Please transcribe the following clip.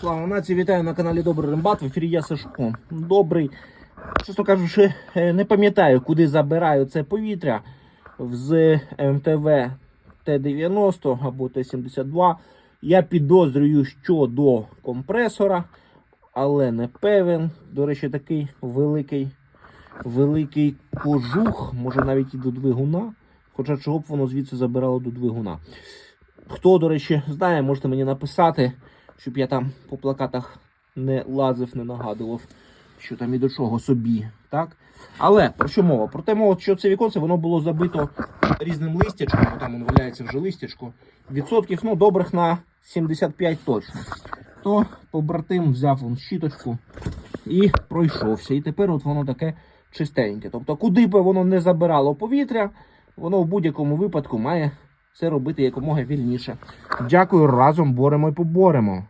Слава нації, вітаю на каналі Добрий Рембат. В ефірі я Сашко. Добрий. Чесно кажучи, е, не пам'ятаю, куди забираю це повітря з МТВ Т-90 або Т-72. Я підозрюю, що до компресора, але не певен. До речі, такий великий, великий кожух, може навіть і до двигуна. Хоча чого б воно звідси забирало до двигуна. Хто, до речі, знає, можете мені написати, щоб я там по плакатах не лазив, не нагадував, що там і до чого собі. Так? Але про що мова? Про те мова, що це віконце воно було забито різним листячком, бо там воно валяється вже листячко. Відсотків ну, добрих на 75 точно. То побратим взяв он щіточку і пройшовся. І тепер от воно таке чистеньке. Тобто, куди би воно не забирало повітря, воно в будь-якому випадку має це робити якомога вільніше. Дякую, разом боремо і поборемо.